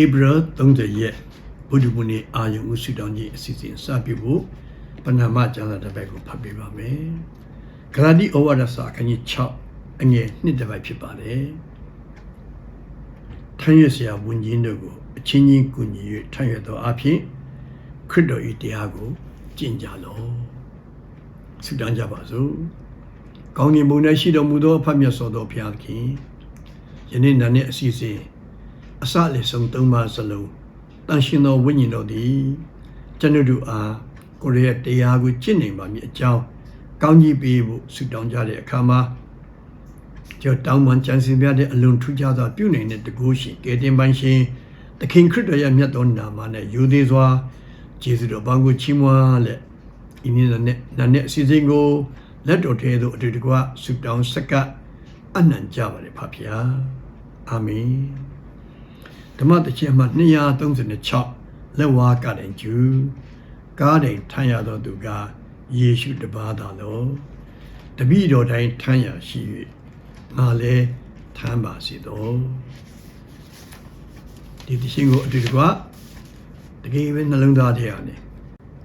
ဧပြီ30ရက်ဘုဒ္ဓဘုနေ့အာယုံဥဆုတောင်းခြင်းအစီအစဉ်စပြုဖို့ပဏာမကျမ်းစာတစ်ပိုက်ကိုဖတ်ပေးပါမယ်။ဂလာတိဩဝါဒစာအခန်းကြီး6အငယ်1တစ်ပိုက်ဖြစ်ပါတယ်။ထမ်းရစရာဝန်ကြီးတို့ကိုအချင်းချင်းကူညီ၍ထမ်းရသောအဖြစ်ခရစ်တော်၏တရားကိုကျင့်ကြလော့။ဆုတောင်းကြပါစို့။ကောင်းကင်ဘုံ၌ရှိတော်မူသောအဖတ်မြတ်စွာသောဘုရားသခင်ယနေ့နာနဲ့အစီအစဉ် အစလည်းဆုံးသုံးပါစလုံးတန်ရှင်သောဝိညာဉ်တော်သည်ကျွန်ုပ်တို့အားကိုယ်ရဲ့တရားကိုကျင့်နေပါမည်အကြောင်းကောင်းကြီးပေးဖို့ဆုတောင်းကြတဲ့အခါမှာကျွန်တောင်းပန်ကြံစည်ပြတဲ့အလွန်ထူးခြားသောပြုနိုင်တဲ့တကူရှင်ကယ်တင်ပိုင်ရှင်သခင်ခရစ်တော်ရဲ့မြတ်သောနာမနဲ့ယူသေးစွာယေရှုတော်ဘောင်ကိုချီးမွမ်းလက်ဤနေ့နဲ့နာနဲ့အစီအစဉ်ကိုလက်တော်ထဲသို့အတူတကွဆုတောင်းဆက်ကပ်အနံ့ကြပါလေဖဖျားအာမင် ဓမ္မတခြင်းမှ236လက်ဝါးကတဲ့ကျူကားတိုင်ထမ်းရသောသူကယေရှုတပါးသာလောတပည့်တော်တိုင်းထမ်းရရှိ၍ငါလည်းထမ်းပါစေသောဒီတခြင်းကိုအတူတကွတကယ်ပဲနှလုံးသားထဲကနေ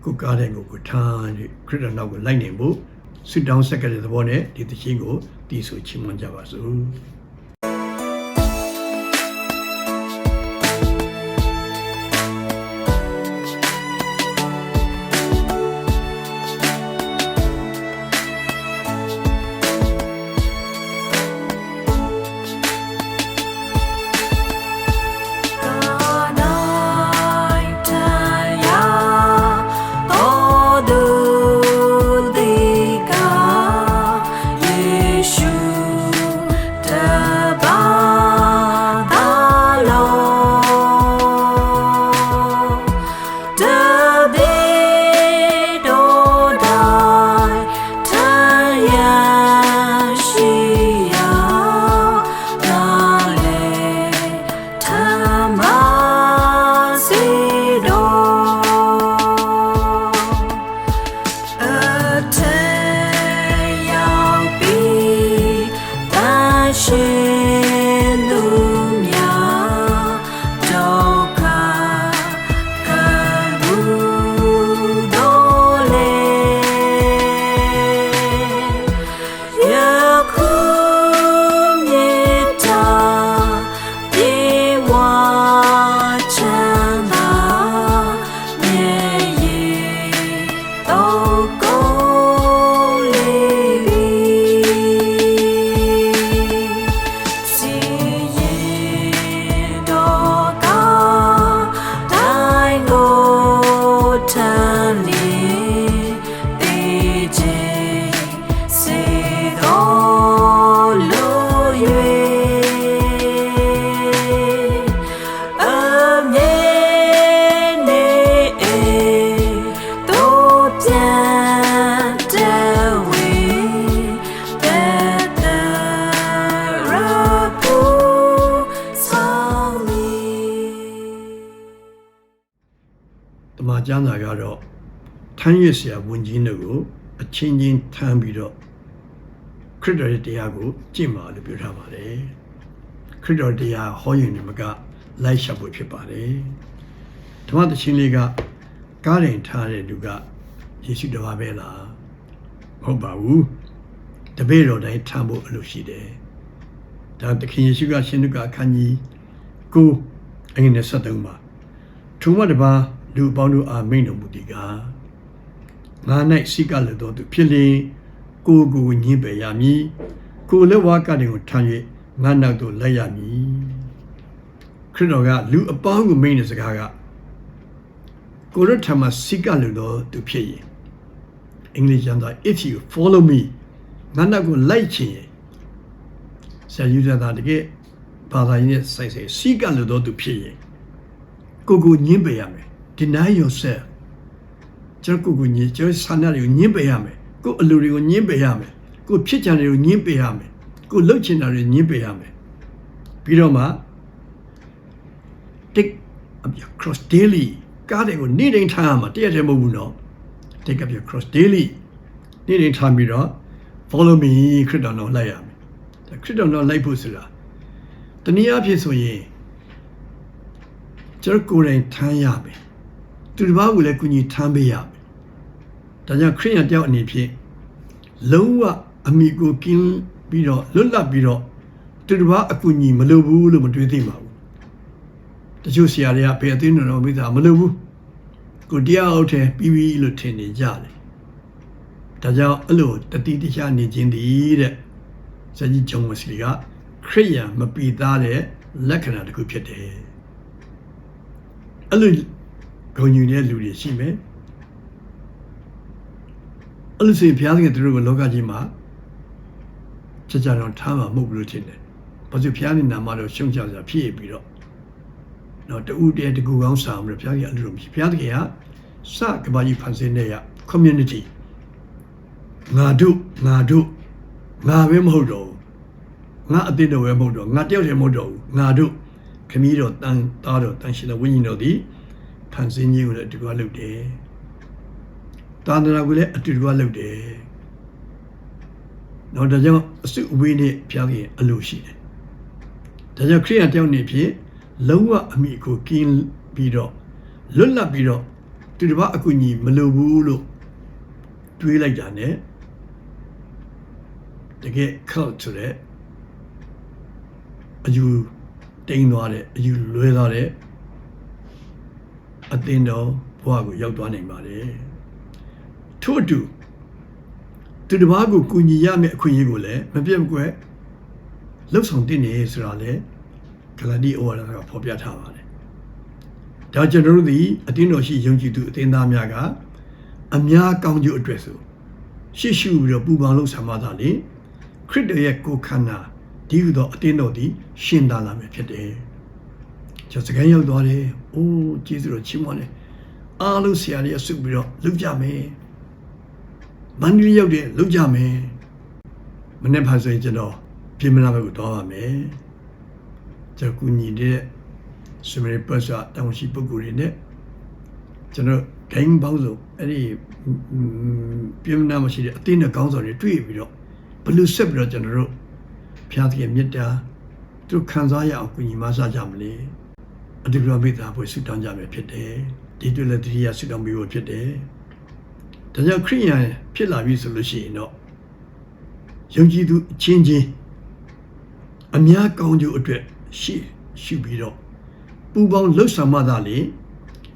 ကိုကားတဲ့ကိုကိုထမ်း၍ခရစ်တော်နောက်ကိုလိုက်နေဖို့ဆွတောင်းဆက်ကတဲ့သဘောနဲ့ဒီတခြင်းကိုတည်ဆိုချီးမွမ်းကြပါစို့ ထမ်းရစ်ဆရာဝန်ကြီးတို့ကိုအချင်းချင်းထမ်းပြီးတော့ခရစ်တော်ရဲ့တရားကိုကျင့်ပါလို့ပြောထားပါတယ်ခရစ်တော်တရားဟောရင်ဒီမကလိုက်ရှောက်ဖို့ဖြစ်ပါတယ်ဓမ္မသချင်းလေးကကားရင်ထားတဲ့လူကယေရှုတော်ပါပဲလားမဟုတ်ပါဘူးတပည့်တော်တိုင်းထမ်းဖို့အလိုရှိတယ်ဒါသခင်ယေရှုကရှင်လူကအခန်းကြီးကိုအငယ်နဲ့73ပါထိုမှတပါလူအပေါင်းတို့အားမိန်တော်မူသည်ကား ငါ၌စိကလည်းတော်သူဖြစ်လျင်ကိုယ်ကိုညှင်းပယ်ရမည်ကိုယ်လက်ဝါးကတည်းကိုထမ်း၍ငါနောက်သို့လိုက်ရမည်ခရစ်တော်ကလူအပေါင်းကိုမိန်တဲ့စကားကကိုရထမစိကလည်းတော်သူဖြစ်ရင်အင်္ဂလိပ်ကျမ်းစာ if you follow me ငါနောက်ကိုလိုက်ချင်ရင်ဆရာယူဇာတာတကယ်ဘာသာရေးနဲ့စိုက်စိုက်စိကလည်းတော်သူဖြစ်ရင်ကိုကိုညင်းပယ်ရမယ် deny yourself ကျွန်တော်ကိုကိုညင်းကျွန်တော်ဆန္ဒတွေကိုညင်းပယ်ရမယ်ကိုအလိုတွေကိုညင်းပယ်ရမယ်ကိုဖြစ်ကြံတွေကိုညင်းပယ်ရမယ်ကိုလှုပ်ချင်တာတွေညင်းပယ်ရမယ်ပြီးတော့မှ take up your cross daily ကားတွေကိုနေ့တိုင်းထားရမှာတရက်တည်းမဟုတ်ဘူးနော် take up your cross daily နေ့တိုင်းထားပြီးတော့ follow me ခရစ်တော်တော်လိုက်ရမယ်ဒါခရစ်တော်တော်လိုက်ဖို့ဆိုတာတနည်းအားဖြင့်ဆိုရင်ကျွန်တော်ကိုယ်တိုင်ထမ်းရမယ် သူတစ်ပါးကိုလည်းကုညီထမ်းပေးရမယ်ဒါကြောင့်ခရိယန်တယောက်အနေဖြင့်လုံးဝအမိကိုကင်းပြီးတော့လွတ်လပ်ပြီးတော့သူတစ်ပါးအကူညီမလိုဘူးလို့မတွေးသိပါဘူးတချို့ဆရာတွေကဘယ်အသိဉာဏ်တော်မိသားမလိုဘူးကိုတရားဟုတ်တယ်ပြီးပြီလို့ထင်နေကြတယ်ဒါကြောင့်အဲ့လိုတတိတခြားနေခြင်းတည်းတဲ့ဇာကြီးဂျုံဝစီကခရိယန်မပီသားတဲ့လက္ခဏာတစ်ခုဖြစ်တယ်အဲ့လို ဂုဏ်ယူတဲ့လူတွေရှိမယ်အဲ့လိုဆိုရင်ဘုရားသခင်သူတို့ကလောကကြီးမှာချက်ကြတော့ထားမှာမဟုတ်ဘူးလို့ထင်တယ်ဘာလို့ဘုရားနဲ့နာမတော့ရှုံချစရာဖြစ်ပြီးတော့တော့တူတည်းတကူကောင်းစာမလို့ဘုရားကြီးအလိုလိုမရှိဘုရားသခင်ကစကဘာကြီးဖန်ဆင်းတဲ့ရ community ငါတို့ငါတို့ငါပဲမဟုတ်တော့ဘူးငါအတိတ်တော့ပဲမဟုတ်တော့ငါတယောက်တည်းမဟုတ်တော့ဘူးငါတို့ခမည်းတော်တန်သားတော်တန်ရှင်တော်ဝိညာဉ်တော်သည် ဖန်ဆင်းခြင်းကိုလည်းအတူတူလုပ်တယ်တာန္တရာကိုလည်းအတူတူလုပ်တယ်တော့ဒါကြောင့်အစုအဝေးနဲ့ဖျားခင်အလိုရှိတယ်ဒါကြောင့်ခရိယန်တယောက်နေဖြစ်လုံးဝအမိကိုကင်းပြီးတော့လွတ်လပ်ပြီးတော့သူတစ်ပါးအကူအညီမလိုဘူးလို့တွေးလိုက်တာ ਨੇ တကယ် cult ဆိုတဲ့အယူတိမ်သွားတဲ့အယူလွဲသွားတဲ့ အသင်းတော်ဘဝကိုရောက်သွားနိုင်ပါတယ်ထို့အတူသူတစ်ပါးကိုကူညီရမယ့်အခွင့်အရေးကိုလည်းမပြတ်မကွက်လှုပ်ဆောင်တင်နေဆိုတာလေဂလာတိဩဝါဒကဖော်ပြထားပါတယ်ဒါကျွန်တော်တို့ဒီအတင်းတော်ရှိယုံကြည်သူအသင်းသားများကအများကောင်းကျိုးအတွက်ဆိုရှေ့ရှုပြီးတော့ပူပန်လို့ဆံမသားလေခရစ်တော်ရဲ့ကိုယ်ခန္ဓာဒီဟုသောအတင်းတော်သည် ရှင်သာလာမယ်ဖြစ်တယ်။ကျွန်စကန်ရောက်သွားတယ်။ အိုးကျေးဇူးတော်ချီးမွမ်းတယ်။အားလုံးဆရာတွေအဆုပြီးတော့လုပ်ကြမယ်။မန္တလေးရောက်တယ်လုပ်ကြမယ်။မနေ့ဖန်ဆိုရင်ကျွန်တော်ပြင်မနာဘက်ကိုသွားပါမယ်။ကျွန်ကူညီတဲ့စမရီပတ်စာတောင်ရှိပုဂ္ဂိုလ်တွေနဲ့ကျွန်တော်ဂိမ်းပေါင်းစုံအဲ့ဒီပြင်မနာမရှိတဲ့အတင်းနဲ့ကောင်းဆောင်တွေတွေ့ပြီးတော့ဘယ်လိုဆက်ပြီးတော့ကျွန်တော်တို့ဖျားသခင်မေတ္တာသူခံစားရအောင်ကုညီမဆကြမလဲ အတူတူမိသားဖို့ဆုတောင်းကြမယ်ဖြစ်တယ်ဒီတွေ့လက်တတိယဆုတောင်းပြီးဖို့ဖြစ်တယ်ဒါကြောင့်ခရိယန်ဖြစ်လာပြီဆိုလို့ရှိရင်တော့ယုံကြည်သူအချင်းချင်းအများကောင်းကျိုးအတွက်ရှိရှိပြီးတော့ပူပေါင်းလှုပ်ဆောင်မှသာလေ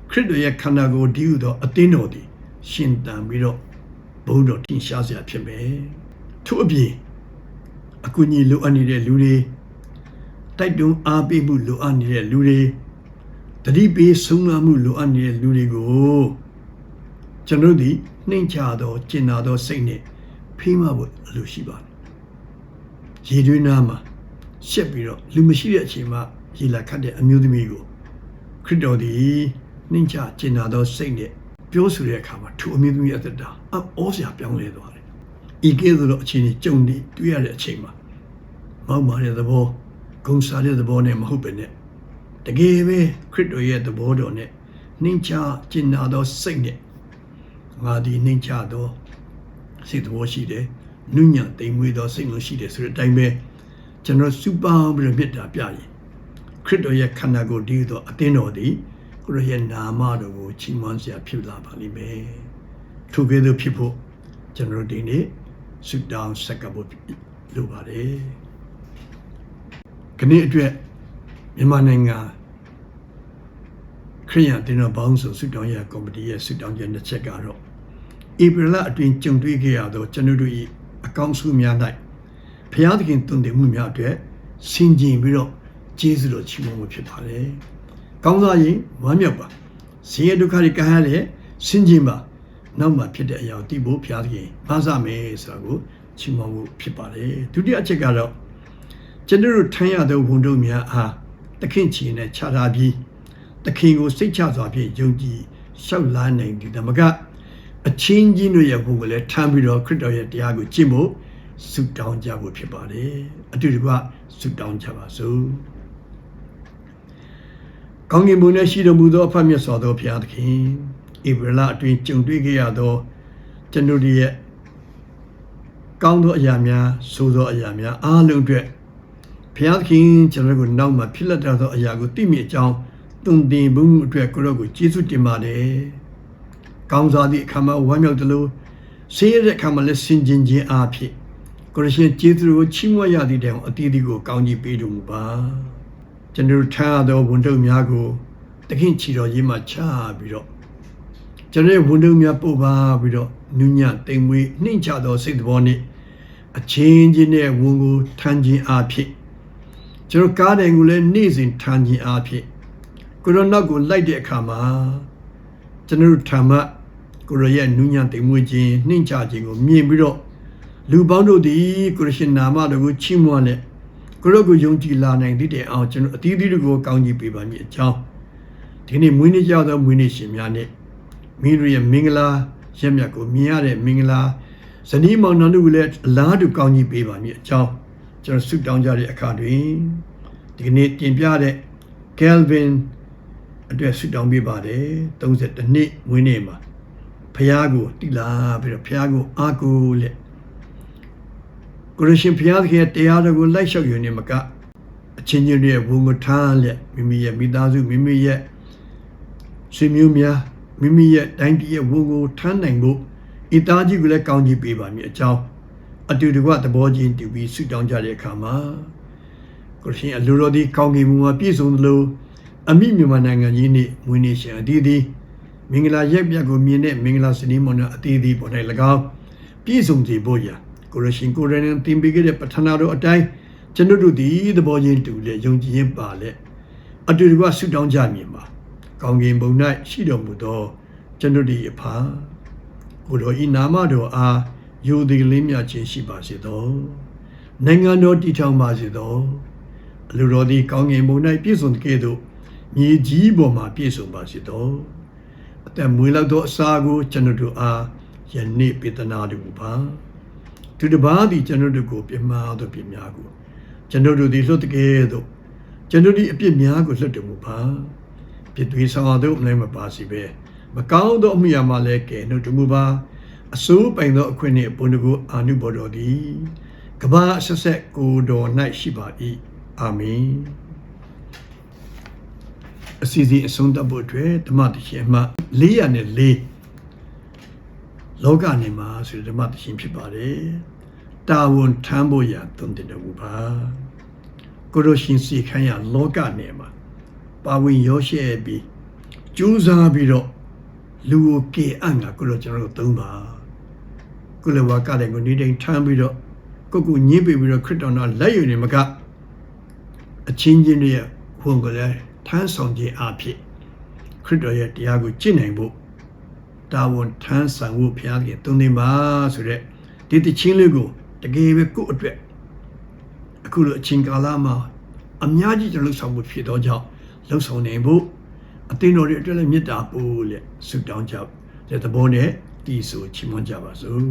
ခရစ်တော်ရဲ့ခန္ဓာကိုယ်တည်ဟူသောအသင်းတော်သည်ရှင်တန်ပြီးတော့ဘုန်းတော်တင်ရှားစရာဖြစ်မယ်ထို့အပြင်အကူအညီလိုအပ်နေတဲ့လူတွေတိုက်တွန်းအားပေးမှုလိုအပ်နေတဲ့လူတွေ တတိပေးဆုံးမမှုလိုအပ်နေတဲ့လူတွေကိုကျွန်တော်တို့နှိမ်ချသောကျင်နာသောစိတ်နဲ့ဖိမဖို့အလိုရှိပါတယ်ရေတွင်းနားမှာရှက်ပြီးတော့လူမရှိတဲ့အချိန်မှာရေလာခတ်တဲ့အမျိုးသမီးကိုခရစ်တော်သည်နှိမ်ချကျင်နာသောစိတ်နဲ့ပြောဆိုတဲ့အခါမှာသူအမျိုးသမီးအသက်တာအောစရာပြောင်းလဲသွားတယ်ဤကဲ့သို့သောအခြေအနေကြုံနေတွေ့ရတဲ့အချိန်မှာမောက်မာတဲ့သဘောဂုံစားတဲ့သဘောနဲ့မဟုတ်ပဲနဲ့ တကယ်ပဲခရစ်တော်ရဲ့သဘောတော်နဲ့နှိမ်ချကျင်နာသောစိတ်နဲ့ငါဒီနှိမ်ချသောစိတ်သဘောရှိတယ်နုညံ့တိမ်မွေးသောစိတ်လုံးရှိတယ်ဆိုတဲ့အတိုင်းပဲကျွန်တော်စူပါပြီးတော့မြတ်တာပြရင်ခရစ်တော်ရဲ့ခန္ဓာကိုယ်တည်သောအသင်းတော်သည်ကိုရရဲ့နာမတော်ကိုချီးမွမ်းစရာဖြစ်လာပါလိမ့်မယ်ထိုကဲ့သို့ဖြစ်ဖို့ကျွန်တော်ဒီနေ့ဆုတောင်းဆက်ကပ်ဖို့လိုပါတယ်ခဏအတွက် မြန်မာနိုင်ငံခရိယန်တင်တော်ဘောင်းဆိုဆုတောင်းရကော်မတီရဲ့ဆုတောင်းချက်တစ်ချက်ကတော့ဧပြီလအတွင်းကြုံတွေ့ခဲ့ရသောကျွန်တော်တို့၏အကောင်းဆုံးများ၌ဘုရားသခင်တုန်တင်မှုများအတွက်ဆင်ခြင်ပြီးတော့ကျေးဇူးတော်ချီးမွမ်းမှုဖြစ်ပါတယ်။ကောင်းစားရင်ဝမ်းမြောက်ပါ။ဆင်းရဲဒုက္ခတွေကဟရတဲ့ဆင်ခြင်ပါနောက်မှဖြစ်တဲ့အရာကိုသိဖို့ဘုရားသခင်မဆမယ်ဆိုတာကိုချီးမွမ်းမှုဖြစ်ပါတယ်။ဒုတိယအချက်ကတော့ကျွန်တော်တို့ထမ်းရသောဝန်တို့များအား တခင်ချီနဲ့ခြားထားပြီးတခင်ကိုစိတ်ချစွာဖြင့်ယုံကြည်လျှောက်လာနိုင်ဒီဓမ္မကအချင်းချင်းတို့ရဲ့ဘုံကိုလည်းထမ်းပြီးတော့ခရစ်တော်ရဲ့တရားကိုကျင့်ဖို့ဆုတောင်းကြဖို့ဖြစ်ပါတယ်အတူတကွဆုတောင်းကြပါစို့ကောင်းကင်ဘုံနဲ့ရှိတော်မူသောအဖတ်မြတ်စွာသောဘုရားသခင်ဧပြီလအတွင်းကြုံတွေ့ခဲ့ရသောကျွန်တို့ရဲ့ကောင်းသောအရာများဆိုးသောအရာများအားလုံးအတွက် ဘုရားသခင်ကျွန်တော်ကိုနောက်မှဖြစ်လက်သောအရာကိုသိမြင်ကြောင်းသွန်သင်မှုအတွက်ကိုရောကိုကျေးဇူးတင်ပါတယ်ကောင်းစားသည့်အခါမှာဝမ်းမြောက်သလိုဆင်းရဲတဲ့အခါမှာလည်းဆင်ခြင်ခြင်းအားဖြင့်ကိုရရှင်ကျေးဇူးကိုချီးမွမ်းရသည့်တိုင်အောင်အတီးတီကိုကောင်းကြီးပေးတော်မူပါကျွန်တော်တို့ထားရသောဝန်တုပ်များကိုတခင်ချီတော်ရေးမှချပြီးတော့ကျွန်တော်ရဲ့ဝန်တုပ်များပို့ပါပြီးတော့နုညံ့တိမ်မွေးနှိမ့်ချသောစိတ်သဘောနဲ့အချင်းချင်းနဲ့ဝန်ကိုထမ်းခြင်းအားဖြင့် ကျွန်တော်ကားတိုင်ကိုလည်းနေ့စဉ်ထမ်းခြင်းအားဖြင့်ကိုရိုနာကိုလိုက်တဲ့အခါမှာကျွန်တော်တို့ဓမ္မကိုရရဲ့နုညံ့တိမ်မွေးခြင်းနှိမ့်ချခြင်းကိုမြင်ပြီးတော့လူပေါင်းတို့သည်ကိုရရှင်နာမတော်ကိုချီးမွမ်းတဲ့ကိုရောကိုယုံကြည်လာနိုင်သည့်တဲ့အောင်ကျွန်တော်အသီးသီးတို့ကိုကောင်းကြီးပေးပါမည်အကြောင်းဒီနေ့မွေးနေ့ကြသောမွေးနေ့ရှင်များနဲ့မိတို့ရဲ့မင်္ဂလာရက်မြတ်ကိုမြင်ရတဲ့မင်္ဂလာဇနီးမောင်နှံတို့ကိုလည်းအလားတူကောင်းကြီးပေးပါမည်အကြောင်း ကျွန်တော်ဆုတောင်းကြတဲ့အခါတွင်ဒီကနေ့တင်ပြတဲ့ Kelvin အတွက်ဆုတောင်းပေးပါတယ်32နှစ်မွေးနေ့မှာဖះကိုတိလာပြီးတော့ဖះကိုအားကိုးလက်ကိုရရှင်ဖះသခင်ရဲ့တရားတော်ကိုလိုက်လျှောက်ယူနေမှာကအချင်းချင်းတွေရဲ့ဝန်ကိုထားလက်မိမိရဲ့မိသားစုမိမိရဲ့ဆွေမျိုးများမိမိရဲ့တိုင်းပြည်ရဲ့ဝန်ကိုထမ်းနိုင်ဖို့ဤသားကြီးကိုလည်းကောင်းကြီးပေးပါမည်အကြောင်း အတူတကွသဘောချင်းတူပြီးဆုတောင်းကြတဲ့အခါမှာကိုရရှင်အလိုတော်ဒီကောင်းကင်ဘုံမှာပြည့်စုံသလိုအမိမြန်မာနိုင်ငံကြီးနေ့မွေးနေ့ရှင်အသီးသီးမင်္ဂလာရက်ပြတ်ကိုမြင်တဲ့မင်္ဂလာစနေမောင်နှံအသီးသီးပေါ်၌၎င်းပြည့်စုံစေဖို့ရာကိုရရှင်ကိုရနန်တင်ပေးခဲ့တဲ့ပထနာတော်အတိုင်းကျွန်တို့တို့ဒီသဘောချင်းတူလေယုံကြည်ခြင်းပါလေအတူတကွဆုတောင်းကြမြင်ပါကောင်းကင်ဘုံ၌ရှိတော်မူသောကျွန်တို့ဒီအဖာကိုတော်ဤနာမတော်အား ယိုသည်လေးမြတ်ခြင်းရှိပါစေသောနိုင်ငံတော်တည်ထောင်ပါစေသောအလိုတော်သည်ကောင်းကင်ဘုံ၌ပြည့်စုံတဲ့ကဲ့သို့မြေကြီးပေါ်မှာပြည့်စုံပါစေသောအသက်မွေးလောက်သောအစာကိုကျွန်တော်တို့အားယနေ့ပေးသနာတော်မူပါသူတစ်ပါးသည်ကျွန်တော်တို့ကိုပြမာသောပြစ်များကိုကျွန်တော်တို့သည်လွတ်တဲ့ကဲ့သို့ကျွန်တော်တို့အပြစ်များကိုလွတ်တော်မူပါပြစ်သွေးဆောင်သောအနိုင်မပါစီပဲမကောင်းသောအမှုရာမှလည်းကဲနှုတ်တော်မူပါ အစိုးပိုင်သောအခွင့်နှင့်ဘုန်းတော်ကိုအာနုဘော်တော်သည်ကဘာအဆက်ဆက်ကိုတော်၌ရှိပါ၏အာမင်အစီအစဉ်အဆုံးသတ်ဖို့အတွက်ဓမ္မတရှင်မှ404လောကနေမှာဆိုတဲ့ဓမ္မတရှင်ဖြစ်ပါတယ်တာဝန်ထမ်းဖို့ရတုံတင်တော်မူပါကိုရရှင်စီခိုင်းရလောကနေမှာပါဝင်ရောရှဲပြီးကြိုးစားပြီးတော့လူကိုကေအံ့ကကိုရကျွန်တော်တို့သုံးပါ ကုလဝါကလည်းကိုနေတိုင်းထမ်းပြီးတော့ကိုကိုညင်းပေးပြီးတော့ခရစ်တော်တော်လက်ယူနေမှာကအချင်းချင်းတွေရဲ့ဝန်ကိုလည်းထမ်းဆောင်ခြင်းအဖြစ်ခရစ်တော်ရဲ့တရားကိုကျင့်နိုင်ဖို့တာဝန်ထမ်းဆောင်ဖို့ဘုရားခင်တုံသင်ပါဆိုတဲ့ဒီတချင်းလေးကိုတကယ်ပဲကိုယ့်အတွက်အခုလိုအချင်းကာလမှာအများကြီးကျွန်တော်လှုပ်ဆောင်မှုဖြစ်တော့ကြောင့်လှုပ်ဆောင်နိုင်ဖို့အသင်းတော်တွေအတွက်လည်းမေတ္တာပို့လက်ဆုတောင်းကြတဲ့သဘောနဲ့ ဒီဆိုချီးမွမ်းကြပါစို့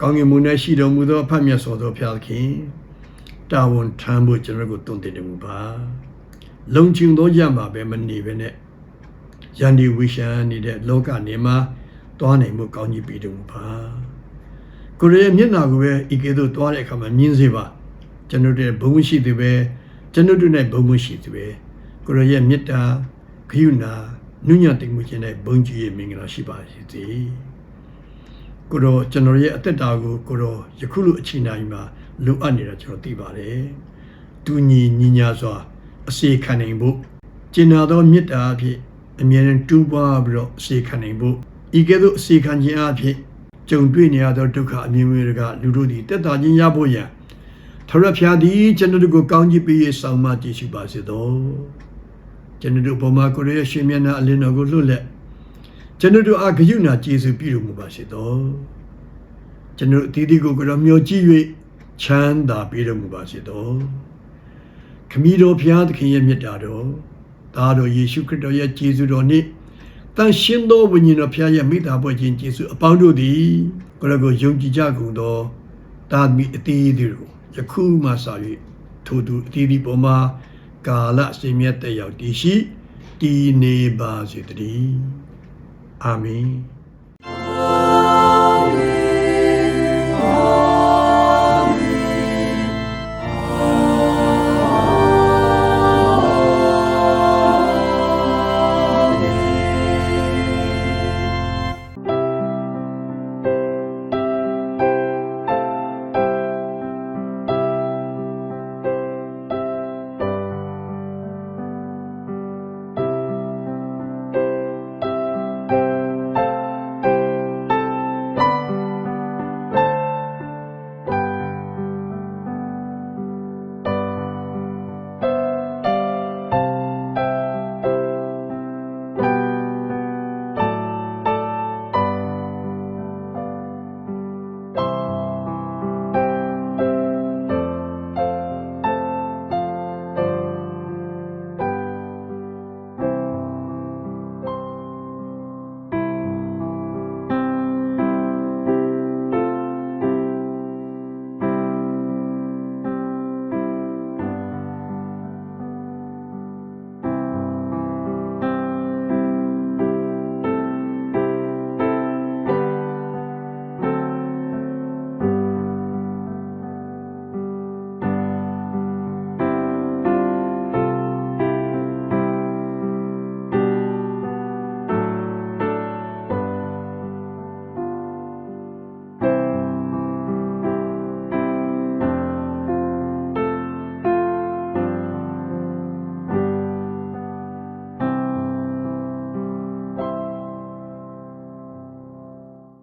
ကောင်းကင်ဘုံ၌ရှိတော်မူသောအဖတ်မြတ်စွာသောဘုရားသခင်တာဝန်ထမ်းဖို့ကျွန်တော်တို့ကိုတွင်တင်တော်မူပါလုံခြုံသောရမှာပဲမနေပဲနဲ့ယန္ဒီဝိရှန်နေတဲ့လောကနေမှာတွားနိုင်မှုကောင်းကြီးပေးတော်မူပါကိုရရဲ့မျက်နာကိုပဲဤကဲ့သို့တွားတဲ့အခါမှာမြင်စေပါကျွန်တော်တို့ရဲ့ဘုံရှိသူပဲကျွန်တော်တို့နဲ့ဘုံရှိသူပဲကိုရရဲ့မေတ္တာဂရုဏာနုညံ့သိမ်မှုခြင်းနဲ့ဘုံကြီးရဲ့မင်္ဂလာရှိပါစေတည်း ကိုတော့ကျွန်တော်ရဲ့အသက်တာကိုကိုတော့ယခုလိုအချိန်တိုင်းမှာလိုအပ်နေတာကျွန်တော်သိပါတယ်။တူညီညီညာစွာအစေခံနိုင်ဖို့ကျင်နာသောမေတ္တာအဖြစ်အမြဲတမ်းတူးပွားပြီးတော့အစေခံနိုင်ဖို့ဤကဲ့သို့အစေခံခြင်းအဖြစ်ကြုံတွေ့နေရသောဒုက္ခအမြင်မျိုးတွေက လူတို့သည်တက်တာခြင်းရဖို့ရန်ထရဖျားသည်ကျွန်တော်တို့ကိုကောင်းချီးပေးရေးဆောင်မတည်ရှိပါစေသော။ကျွန်တော်တို့ဘုံမှာကိုရရဲ့ရှင်မျက်နှာအလင်းတော်ကိုလွတ်လက် ကျွန်တော်တို့အားဂရုဏာကျေးဇူးပြုတော်မူပါစေသောကျွန်တော်အသီးသီးကိုကြောမျှော်ကြည့်၍ချမ်းသာပေးတော်မူပါစေသောခမည်းတော်ဖျားသခင်ရဲ့မြတ်တာတော်သားတော်ယေရှုခရစ်တော်ရဲ့ကျေးဇူးတော်နှင့်တန်ရှင်းသောဝိညာဉ်တော်ဖျားရဲ့မိသားပွဲခြင်းကျေးဇူးအပေါင်းတို့သည်ကိုယ်ကိုယုံကြည်ကြကုန်သောတာသမီအသီးသီးတို့ယခုမှစ၍ထိုသူအသီးသီးပေါ်မှာကာလအစဉ်မြတ်တက်ရောက်တည်ရှိတည်နေပါစေတည်း Amém.